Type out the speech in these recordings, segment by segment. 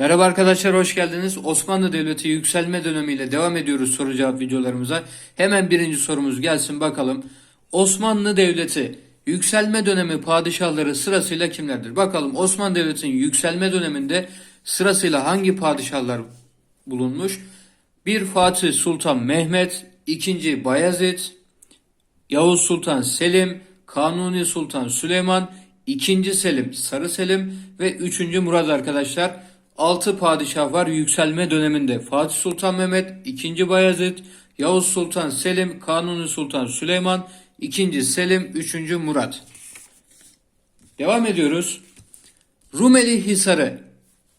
Merhaba arkadaşlar hoş geldiniz. Osmanlı Devleti yükselme dönemiyle devam ediyoruz soru cevap videolarımıza. Hemen birinci sorumuz gelsin bakalım. Osmanlı Devleti yükselme dönemi padişahları sırasıyla kimlerdir? Bakalım Osmanlı Devleti'nin yükselme döneminde sırasıyla hangi padişahlar bulunmuş? Bir Fatih Sultan Mehmet, ikinci Bayezid, Yavuz Sultan Selim, Kanuni Sultan Süleyman, 2. Selim, Sarı Selim ve 3. Murad arkadaşlar. 6 padişah var yükselme döneminde. Fatih Sultan Mehmet, 2. Bayezid, Yavuz Sultan Selim, Kanuni Sultan Süleyman, 2. Selim, 3. Murad. Devam ediyoruz. Rumeli Hisarı,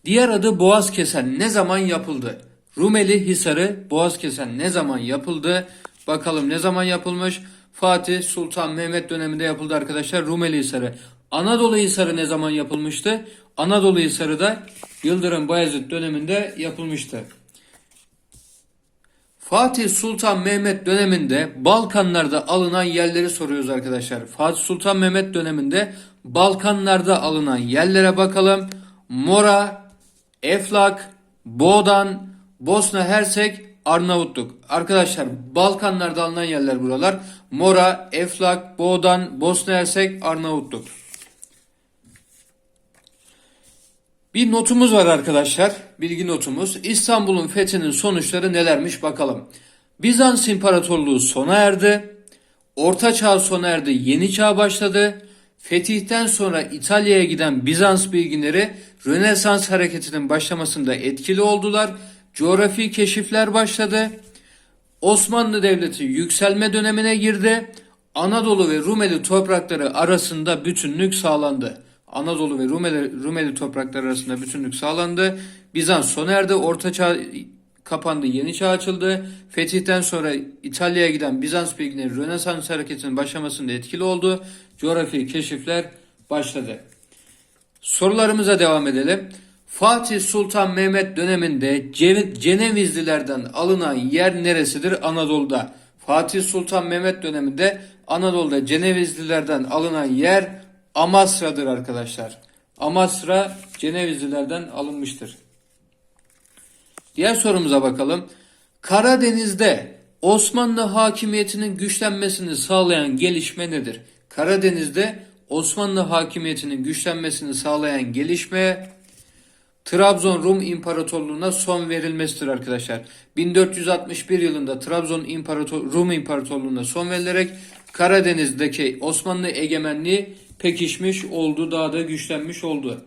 diğer adı Boğaz Kesen ne zaman yapıldı? Rumeli Hisarı, Boğaz Kesen ne zaman yapıldı? Bakalım ne zaman yapılmış? Fatih Sultan Mehmet döneminde yapıldı arkadaşlar Rumeli Hisarı. Anadolu Hisarı ne zaman yapılmıştı? Anadolu Hisarı da Yıldırım Bayezid döneminde yapılmıştı. Fatih Sultan Mehmet döneminde Balkanlarda alınan yerleri soruyoruz arkadaşlar. Fatih Sultan Mehmet döneminde Balkanlarda alınan yerlere bakalım. Mora, Eflak, Boğdan, Bosna Hersek, Arnavutluk. Arkadaşlar Balkanlarda alınan yerler buralar. Mora, Eflak, Boğdan, Bosna Hersek, Arnavutluk. Bir notumuz var arkadaşlar. Bilgi notumuz. İstanbul'un fethinin sonuçları nelermiş bakalım. Bizans İmparatorluğu sona erdi. Orta Çağ sona erdi. Yeni Çağ başladı. Fetihten sonra İtalya'ya giden Bizans bilginleri Rönesans hareketinin başlamasında etkili oldular. Coğrafi keşifler başladı. Osmanlı Devleti yükselme dönemine girdi. Anadolu ve Rumeli toprakları arasında bütünlük sağlandı. Anadolu ve Rumeli, Rumeli toprakları arasında bütünlük sağlandı. Bizans sona erdi. Orta Çağ kapandı. Yeni Çağ açıldı. Fetihten sonra İtalya'ya giden Bizans bilgileri Rönesans hareketinin başlamasında etkili oldu. Coğrafi keşifler başladı. Sorularımıza devam edelim. Fatih Sultan Mehmet döneminde Ce- Cenevizlilerden alınan yer neresidir Anadolu'da? Fatih Sultan Mehmet döneminde Anadolu'da Cenevizlilerden alınan yer Amasra'dır arkadaşlar. Amasra Cenevizlilerden alınmıştır. Diğer sorumuza bakalım. Karadeniz'de Osmanlı hakimiyetinin güçlenmesini sağlayan gelişme nedir? Karadeniz'de Osmanlı hakimiyetinin güçlenmesini sağlayan gelişme Trabzon Rum İmparatorluğu'na son verilmesidir arkadaşlar. 1461 yılında Trabzon İmparator Rum İmparatorluğu'na son verilerek Karadeniz'deki Osmanlı egemenliği pekişmiş oldu, daha da güçlenmiş oldu.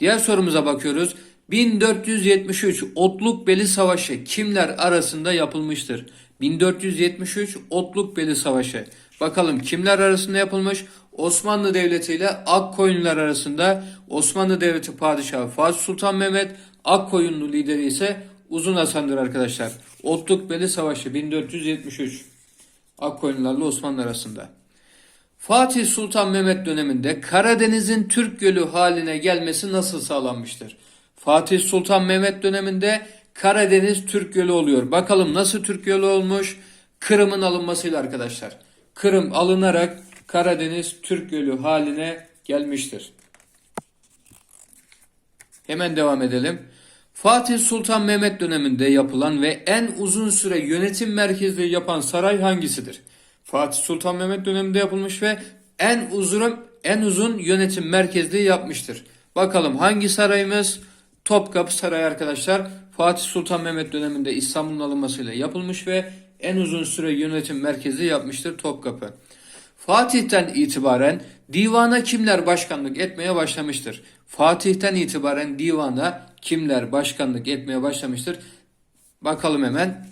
Diğer sorumuza bakıyoruz. 1473 Otlukbeli Savaşı kimler arasında yapılmıştır? 1473 Otlukbeli Savaşı. Bakalım kimler arasında yapılmış? Osmanlı Devleti ile Akkoyunlular arasında Osmanlı Devleti Padişahı Fatih Sultan Mehmet, Akkoyunlu lideri ise Uzun Hasan'dır arkadaşlar. Otlukbeli Savaşı 1473. Akkoyunlularla Osmanlı arasında. Fatih Sultan Mehmet döneminde Karadeniz'in Türk Gölü haline gelmesi nasıl sağlanmıştır? Fatih Sultan Mehmet döneminde Karadeniz Türk Gölü oluyor. Bakalım nasıl Türk Gölü olmuş? Kırım'ın alınmasıyla arkadaşlar. Kırım alınarak Karadeniz Türk Gölü haline gelmiştir. Hemen devam edelim. Fatih Sultan Mehmet döneminde yapılan ve en uzun süre yönetim merkezliği yapan saray hangisidir? Fatih Sultan Mehmet döneminde yapılmış ve en uzun en uzun yönetim merkezliği yapmıştır. Bakalım hangi sarayımız? Topkapı Sarayı arkadaşlar. Fatih Sultan Mehmet döneminde İstanbul'un alınmasıyla yapılmış ve en uzun süre yönetim merkezi yapmıştır Topkapı. Fatih'ten itibaren divana kimler başkanlık etmeye başlamıştır? Fatih'ten itibaren divana kimler başkanlık etmeye başlamıştır? Bakalım hemen.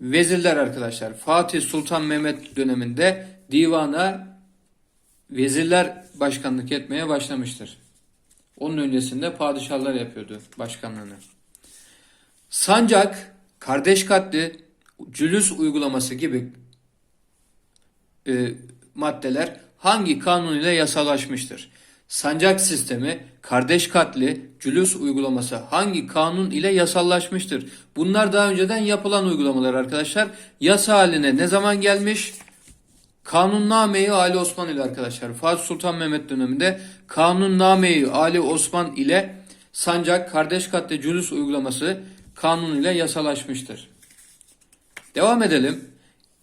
Vezirler arkadaşlar. Fatih Sultan Mehmet döneminde divana vezirler başkanlık etmeye başlamıştır. Onun öncesinde padişahlar yapıyordu başkanlığını. Sancak, kardeş katli, cülüs uygulaması gibi e, maddeler hangi kanun ile yasalaşmıştır? Sancak sistemi, kardeş katli, cülüs uygulaması hangi kanun ile yasallaşmıştır? Bunlar daha önceden yapılan uygulamalar arkadaşlar. Yasa haline ne zaman gelmiş? Kanunname-i Ali Osman ile arkadaşlar. Fatih Sultan Mehmet döneminde Kanunname-i Ali Osman ile sancak, kardeş katli cülüs uygulaması kanunuyla yasalaşmıştır. Devam edelim.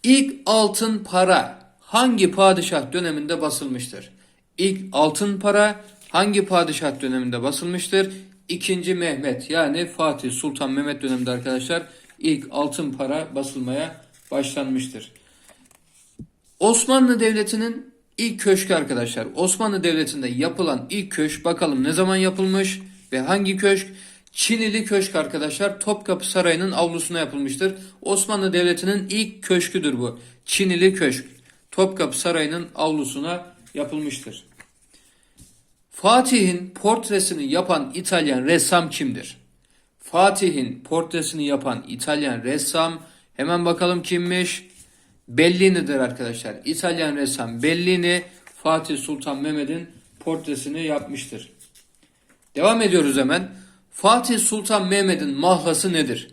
İlk altın para hangi padişah döneminde basılmıştır? İlk altın para hangi padişah döneminde basılmıştır? İkinci Mehmet yani Fatih Sultan Mehmet döneminde arkadaşlar ilk altın para basılmaya başlanmıştır. Osmanlı Devleti'nin ilk köşkü arkadaşlar. Osmanlı Devleti'nde yapılan ilk köşk bakalım ne zaman yapılmış ve hangi köşk? Çinili Köşk arkadaşlar Topkapı Sarayı'nın avlusuna yapılmıştır. Osmanlı Devleti'nin ilk köşküdür bu. Çinili Köşk. Topkapı Sarayı'nın avlusuna yapılmıştır. Fatih'in portresini yapan İtalyan ressam kimdir? Fatih'in portresini yapan İtalyan ressam hemen bakalım kimmiş? Bellini'dir arkadaşlar. İtalyan ressam Bellini Fatih Sultan Mehmet'in portresini yapmıştır. Devam ediyoruz hemen. Fatih Sultan Mehmet'in mahlası nedir?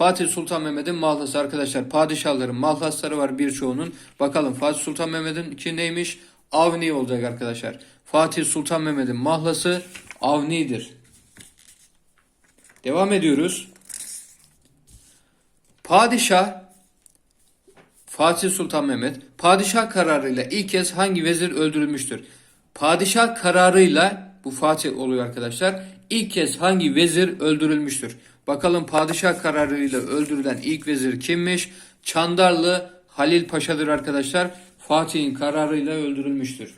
Fatih Sultan Mehmet'in mahlası arkadaşlar padişahların mahlasları var birçoğunun. Bakalım Fatih Sultan Mehmet'in ki neymiş? Avni olacak arkadaşlar. Fatih Sultan Mehmet'in mahlası Avni'dir. Devam ediyoruz. Padişah Fatih Sultan Mehmet padişah kararıyla ilk kez hangi vezir öldürülmüştür? Padişah kararıyla bu Fatih oluyor arkadaşlar. İlk kez hangi vezir öldürülmüştür? Bakalım padişah kararıyla öldürülen ilk vezir kimmiş? Çandarlı Halil Paşa'dır arkadaşlar. Fatih'in kararıyla öldürülmüştür.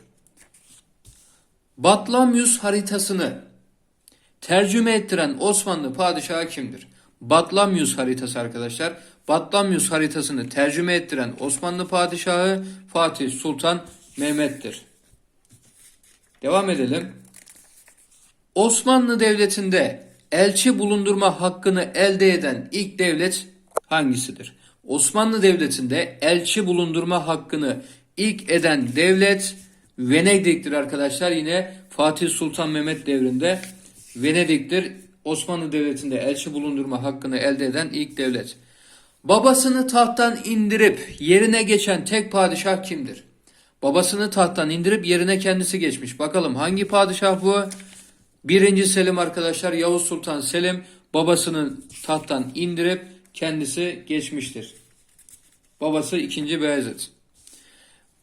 Batlamyus haritasını tercüme ettiren Osmanlı padişahı kimdir? Batlamyus haritası arkadaşlar. Batlamyus haritasını tercüme ettiren Osmanlı padişahı Fatih Sultan Mehmet'tir. Devam edelim. Osmanlı Devleti'nde elçi bulundurma hakkını elde eden ilk devlet hangisidir? Osmanlı Devleti'nde elçi bulundurma hakkını ilk eden devlet Venedik'tir arkadaşlar. Yine Fatih Sultan Mehmet devrinde Venedik'tir. Osmanlı Devleti'nde elçi bulundurma hakkını elde eden ilk devlet. Babasını tahttan indirip yerine geçen tek padişah kimdir? Babasını tahttan indirip yerine kendisi geçmiş. Bakalım hangi padişah bu? Birinci Selim arkadaşlar Yavuz Sultan Selim babasını tahttan indirip kendisi geçmiştir. Babası 2. Beyazıt.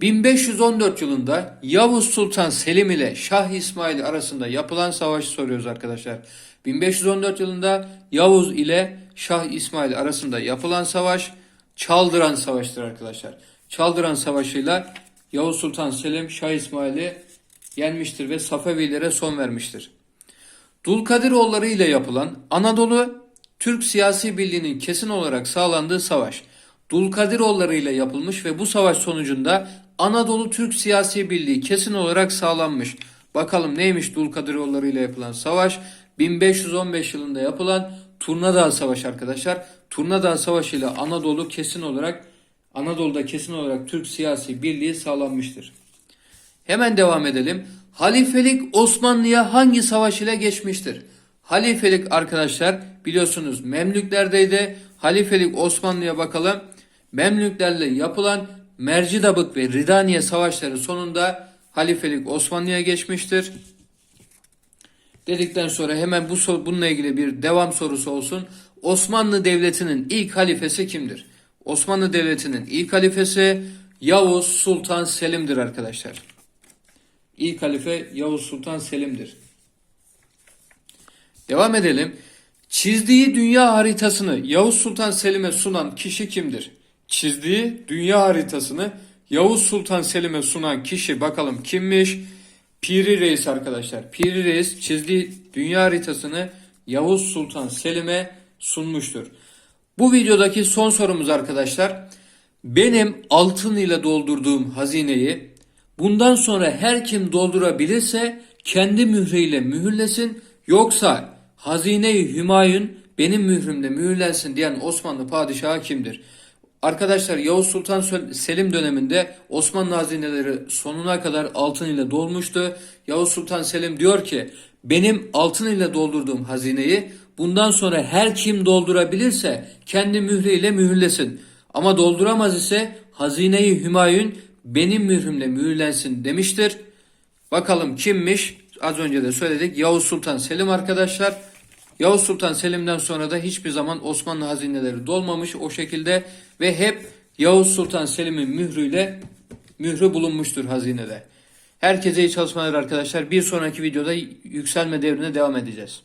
1514 yılında Yavuz Sultan Selim ile Şah İsmail arasında yapılan savaşı soruyoruz arkadaşlar. 1514 yılında Yavuz ile Şah İsmail arasında yapılan savaş Çaldıran Savaşı'dır arkadaşlar. Çaldıran Savaşı'yla Yavuz Sultan Selim Şah İsmail'i yenmiştir ve Safevilere son vermiştir. Dulkadiroğulları ile yapılan Anadolu Türk siyasi birliğinin kesin olarak sağlandığı savaş Dulkadiroğulları ile yapılmış ve bu savaş sonucunda Anadolu Türk siyasi birliği kesin olarak sağlanmış. Bakalım neymiş Dulkadiroğulları ile yapılan savaş? 1515 yılında yapılan Turnadağ Savaşı arkadaşlar. Turnadağ Savaşı ile Anadolu kesin olarak Anadolu'da kesin olarak Türk siyasi birliği sağlanmıştır. Hemen devam edelim. Halifelik Osmanlı'ya hangi savaş ile geçmiştir? Halifelik arkadaşlar biliyorsunuz Memlüklerdeydi. Halifelik Osmanlı'ya bakalım. Memlüklerle yapılan Mercidabık ve Ridaniye savaşları sonunda halifelik Osmanlı'ya geçmiştir. Dedikten sonra hemen bu sor- bununla ilgili bir devam sorusu olsun. Osmanlı Devleti'nin ilk halifesi kimdir? Osmanlı Devleti'nin ilk halifesi Yavuz Sultan Selim'dir arkadaşlar. İlk halife Yavuz Sultan Selim'dir. Devam edelim. Çizdiği dünya haritasını Yavuz Sultan Selim'e sunan kişi kimdir? Çizdiği dünya haritasını Yavuz Sultan Selim'e sunan kişi bakalım kimmiş? Piri Reis arkadaşlar. Piri Reis çizdiği dünya haritasını Yavuz Sultan Selim'e sunmuştur. Bu videodaki son sorumuz arkadaşlar. Benim altın ile doldurduğum hazineyi bundan sonra her kim doldurabilirse kendi mühreyle mühürlesin yoksa hazine-i hümayun benim mührümle mühürlensin diyen Osmanlı padişahı kimdir? Arkadaşlar Yavuz Sultan Selim döneminde Osmanlı hazineleri sonuna kadar altın ile dolmuştu. Yavuz Sultan Selim diyor ki benim altın ile doldurduğum hazineyi bundan sonra her kim doldurabilirse kendi mühreyle mühürlesin. Ama dolduramaz ise hazineyi Hümayun benim mührümle mühürlensin demiştir. Bakalım kimmiş? az önce de söyledik. Yavuz Sultan Selim arkadaşlar. Yavuz Sultan Selim'den sonra da hiçbir zaman Osmanlı hazineleri dolmamış o şekilde ve hep Yavuz Sultan Selim'in mührüyle mührü bulunmuştur hazinede. Herkese iyi çalışmalar arkadaşlar. Bir sonraki videoda yükselme devrine devam edeceğiz.